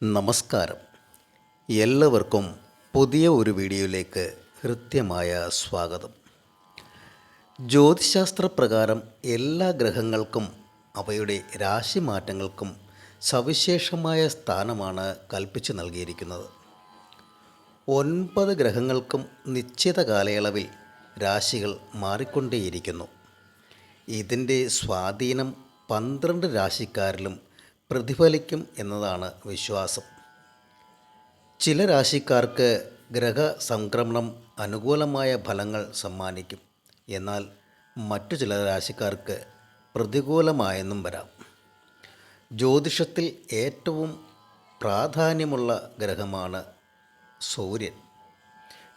നമസ്കാരം. എല്ലാവർക്കും പുതിയ ഒരു വീഡിയോയിലേക്ക് ഹൃദ്യമായ സ്വാഗതം. ജ്യോതിശാസ്ത്ര പ്രകാരം എല്ലാ ഗ്രഹങ്ങൾക്കും അവയുടെ രാശിമാറ്റങ്ങൾക്കും സവിശേഷമായ സ്ഥാനമാണ് കൽപ്പിച്ചു നൽകിയിരിക്കുന്നത്. ഒൻപത് ഗ്രഹങ്ങൾക്കും നിശ്ചിത കാലയളവിൽ രാശികൾ മാറിക്കൊണ്ടേയിരിക്കുന്നു. ഇതിന്റെ സ്വാധീനം പന്ത്രണ്ട് രാശിക്കാരിലും പ്രതിഫലിക്കും എന്നതാണ് വിശ്വാസം. ചില രാശിക്കാർക്ക് ഗ്രഹ സംക്രമണം അനുകൂലമായ ഫലങ്ങൾ സമ്മാനിക്കും. എന്നാൽ മറ്റു ചില രാശിക്കാർക്ക് പ്രതികൂലമായെന്നും വരാം. ജ്യോതിഷത്തിൽ ഏറ്റവും പ്രാധാന്യമുള്ള ഗ്രഹമാണ് സൂര്യൻ.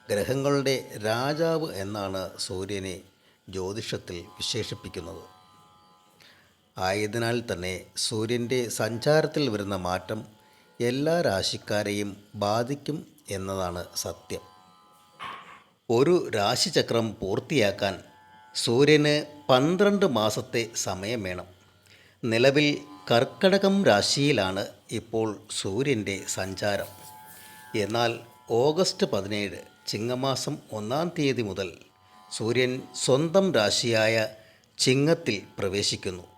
ഗ്രഹങ്ങളുടെ രാജാവ് എന്നാണ് സൂര്യനെ ജ്യോതിഷത്തിൽ വിശേഷിപ്പിക്കുന്നത്. ആയതിനാൽ തന്നെ സൂര്യന്റെ സഞ്ചാരത്തിൽ വരുന്ന മാറ്റം എല്ലാ രാശിക്കാരെയും ബാധിക്കും എന്നതാണ് സത്യം. ഒരു രാശിചക്രം പൂർത്തിയാക്കാൻ സൂര്യന് പന്ത്രണ്ട് മാസത്തെ സമയം വേണം. നിലവിൽ കർക്കടകം രാശിയിലാണ് ഇപ്പോൾ സൂര്യന്റെ സഞ്ചാരം. എന്നാൽ ഓഗസ്റ്റ് പതിനേഴ് ചിങ്ങമാസം ഒന്നാം തീയതി മുതൽ സൂര്യൻ സ്വന്തം രാശിയായ ചിങ്ങത്തിൽ പ്രവേശിക്കുന്നു.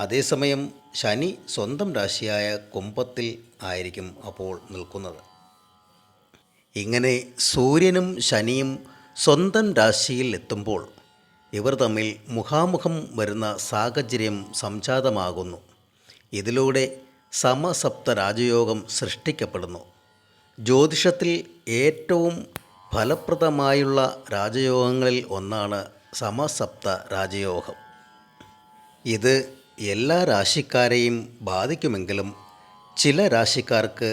അതേസമയം ശനി സ്വന്തം രാശിയായ കുംഭത്തിൽ ആയിരിക്കും അപ്പോൾ നിൽക്കുന്നത്. ഇങ്ങനെ സൂര്യനും ശനിയും സ്വന്തം രാശിയിൽ എത്തുമ്പോൾ ഇവർ തമ്മിൽ മുഖാമുഖം വരുന്ന സാഹചര്യം സംജാതമാകുന്നു. ഇതിലൂടെ സമസപ്ത രാജയോഗം സൃഷ്ടിക്കപ്പെടുന്നു. ജ്യോതിഷത്തിൽ ഏറ്റവും ഫലപ്രദമായുള്ള രാജയോഗങ്ങളിൽ ഒന്നാണ് സമസപ്ത രാജയോഗം. ഇത് എല്ലാ രാശിക്കാരെയും ബാധിക്കുമെങ്കിലും ചില രാശിക്കാർക്ക്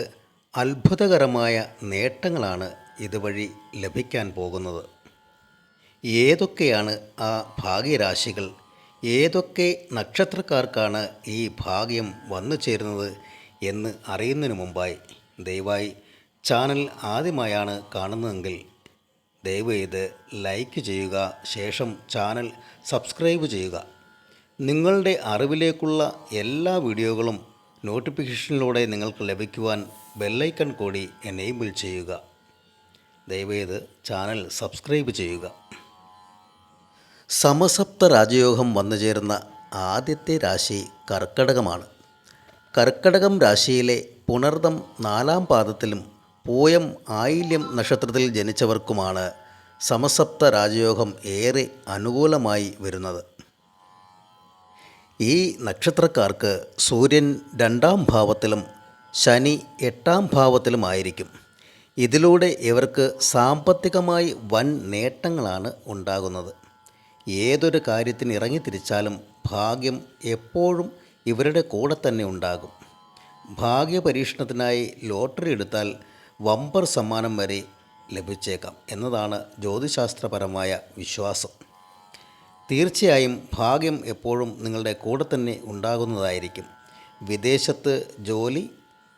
അത്ഭുതകരമായ നേട്ടങ്ങളാണ് ഇതുവഴി ലഭിക്കാൻ പോകുന്നത്. ഏതൊക്കെയാണ് ആ ഭാഗ്യരാശികൾ? ഏതൊക്കെ നക്ഷത്രക്കാർക്കാണ് ഈ ഭാഗ്യം വന്നു ചേരുന്നത് എന്ന് അറിയുന്നതിന് മുമ്പായി ദയവായി ചാനൽ ആദ്യമായാണ് കാണുന്നതെങ്കിൽ ദയവ് ചെയ്ത് ലൈക്ക് ചെയ്യുക ശേഷം ചാനൽ സബ്സ്ക്രൈബ് ചെയ്യുക. നിങ്ങളുടെ അറിവിലേക്കുള്ള എല്ലാ വീഡിയോകളും നോട്ടിഫിക്കേഷനിലൂടെ നിങ്ങൾക്ക് ലഭിക്കുവാൻ ബെല്ലൈക്കൺ കൂടി എനേബിൾ ചെയ്യുക. ദയവേത് ചാനൽ സബ്സ്ക്രൈബ് ചെയ്യുക. സമസപ്ത രാജയോഗം വന്നു ചേരുന്ന ആദ്യത്തെ രാശി കർക്കടകമാണ്. കർക്കടകം രാശിയിലെ പുണർദം നാലാം പാദത്തിലും പൂയം ആയില്യം നക്ഷത്രത്തിൽ ജനിച്ചവർക്കുമാണ് സമസപ്ത രാജയോഗം ഏറെ അനുകൂലമായി വരുന്നത്. ഈ നക്ഷത്രക്കാർക്ക് സൂര്യൻ രണ്ടാം ഭാവത്തിലും ശനി എട്ടാം ഭാവത്തിലുമായിരിക്കും. ഇതിലൂടെ ഇവർക്ക് സാമ്പത്തികമായി വൻ നേട്ടങ്ങളാണ് ഉണ്ടാകുന്നത്. ഏതൊരു കാര്യത്തിന് ഇറങ്ങിത്തിരിച്ചാലും ഭാഗ്യം എപ്പോഴും ഇവരുടെ കൂടെ തന്നെ ഉണ്ടാകും. ഭാഗ്യപരീക്ഷണത്തിനായി ലോട്ടറി എടുത്താൽ വമ്പർ സമ്മാനം വരെ ലഭിച്ചേക്കാം എന്നതാണ് ജ്യോതിശാസ്ത്രപരമായ വിശ്വാസം. തീർച്ചയായും ഭാഗ്യം എപ്പോഴും നിങ്ങളുടെ കൂടെ തന്നെ ഉണ്ടാകുന്നതായിരിക്കും. വിദേശത്ത് ജോലി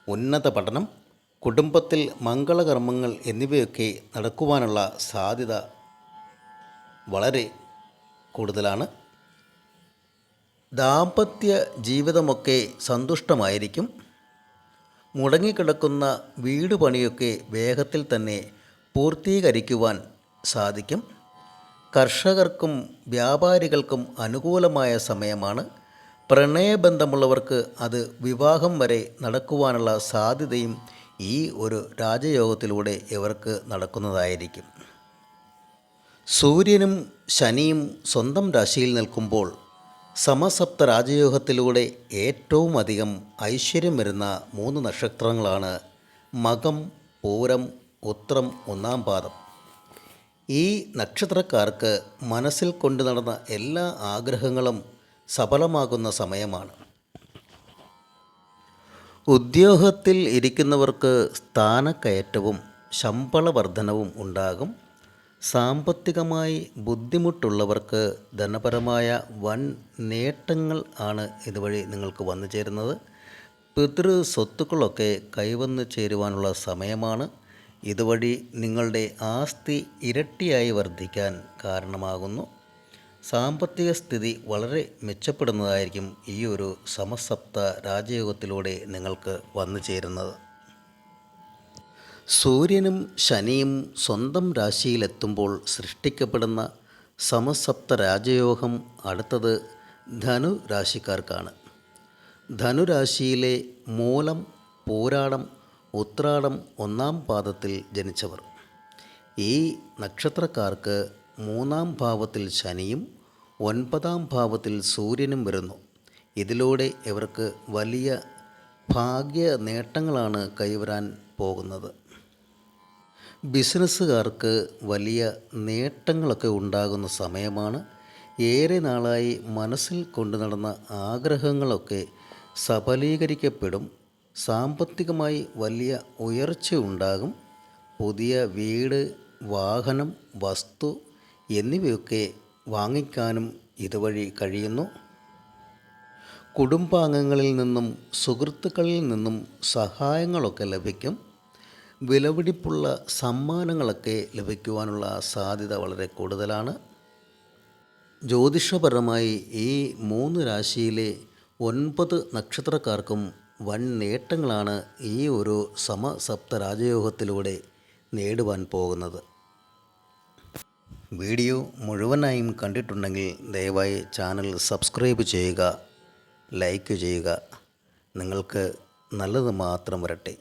ഉന്നത പഠനം കുടുംബത്തിൽ മംഗളകർമ്മങ്ങൾ എന്നിവയൊക്കെ നടക്കുവാനുള്ള സാധ്യത വളരെ കൂടുതലാണ്. ദാമ്പത്യ ജീവിതമൊക്കെ സന്തുഷ്ടമായിരിക്കും. മുടങ്ങിക്കിടക്കുന്ന വീട് പണിയൊക്കെ വേഗത്തിൽ തന്നെ പൂർത്തീകരിക്കുവാൻ സാധിക്കും. കർഷകർക്കും വ്യാപാരികൾക്കും അനുകൂലമായ സമയമാണ്. പ്രണയബന്ധമുള്ളവർക്ക് അത് വിവാഹം വരെ നടക്കുവാനുള്ള സാധ്യതയും ഈ ഒരു രാജയോഗത്തിലൂടെ ഇവർക്ക് നടക്കുന്നതായിരിക്കും. സൂര്യനും ശനിയും സ്വന്തം രാശിയിൽ നിൽക്കുമ്പോൾ സമസപ്ത രാജയോഗത്തിലൂടെ ഏറ്റവും അധികം ഐശ്വര്യം വരുന്ന മൂന്ന് നക്ഷത്രങ്ങളാണ് മകം പൂരം ഉത്രം ഒന്നാം പാദം. ഈ നക്ഷത്രക്കാർക്ക് മനസ്സിൽ കൊണ്ടു നടന്ന എല്ലാ ആഗ്രഹങ്ങളും സഫലമാകുന്ന സമയമാണ്. ഉദ്യോഗത്തിൽ ഇരിക്കുന്നവർക്ക് സ്ഥാനക്കയറ്റവും ശമ്പള വർധനവും ഉണ്ടാകും. സാമ്പത്തികമായി ബുദ്ധിമുട്ടുള്ളവർക്ക് ധനപരമായ വൻ നേട്ടങ്ങൾ ആണ് ഇതുവഴി നിങ്ങൾക്ക് വന്നു ചേരുന്നത്. പിതൃ സ്വത്തുക്കളൊക്കെ കൈവന്നു ചേരുവാനുള്ള സമയമാണ്. ഇതുവഴി നിങ്ങളുടെ ആസ്തി ഇരട്ടിയായി വർദ്ധിക്കാൻ കാരണമാകുന്നു. സാമ്പത്തിക സ്ഥിതി വളരെ മെച്ചപ്പെടുന്നതായിരിക്കും ഈ ഒരു സമസപ്ത രാജയോഗത്തിലൂടെ നിങ്ങൾക്ക് വന്നു ചേരുന്നത്. സൂര്യനും ശനിയും സ്വന്തം രാശിയിലെത്തുമ്പോൾ സൃഷ്ടിക്കപ്പെടുന്ന സമസപ്ത രാജയോഗം അടുത്തത് ധനു രാശിക്കാർക്കാണ്. ധനുരാശിയിലെ മൂലം പൂരാടം ഉത്രാടം ഒന്നാം പാദത്തിൽ ജനിച്ചവർ. ഈ നക്ഷത്രക്കാർക്ക് മൂന്നാം ഭാവത്തിൽ ശനിയും ഒൻപതാം ഭാവത്തിൽ സൂര്യനും വരുന്നു. ഇതിലൂടെ ഇവർക്ക് വലിയ ഭാഗ്യ നേട്ടങ്ങളാണ് കൈവരാൻ പോകുന്നത്. ബിസിനസ്സുകാർക്ക് വലിയ നേട്ടങ്ങളൊക്കെ ഉണ്ടാകുന്ന സമയമാണ് ഏറെ നാളായി മനസ്സിൽ കൊണ്ടു നടന്ന ആഗ്രഹങ്ങളൊക്കെ സഫലീകരിക്കപ്പെടും സാമ്പത്തികമായി വലിയ ഉയർച്ച ഉണ്ടാകും പുതിയ വീട് വാഹനം വസ്തു എന്നിവയൊക്കെ വാങ്ങിക്കാനും ഇതുവഴി കഴിയുന്നു. കുടുംബാംഗങ്ങളിൽ നിന്നും സുഹൃത്തുക്കളിൽ നിന്നും സഹായങ്ങളൊക്കെ ലഭിക്കും. വിലപിടിപ്പുള്ള സമ്മാനങ്ങളൊക്കെ ലഭിക്കുവാനുള്ള സാധ്യത വളരെ കൂടുതലാണ്. ജ്യോതിഷപരമായി ഈ മൂന്ന് രാശിയിലെ ഒൻപത് നക്ഷത്രക്കാർക്കും വൻ നേട്ടങ്ങളാണ് ഈ ഒരു സമസപ്ത രാജയോഗത്തിലൂടെ നേടുവാൻ പോകുന്നത്. വീഡിയോ മുഴുവനായും കണ്ടിട്ടുണ്ടെങ്കിൽ ദയവായി ചാനൽ സബ്സ്ക്രൈബ് ചെയ്യുക ലൈക്ക് ചെയ്യുക. നിങ്ങൾക്ക് നല്ലത് മാത്രം വരട്ടെ.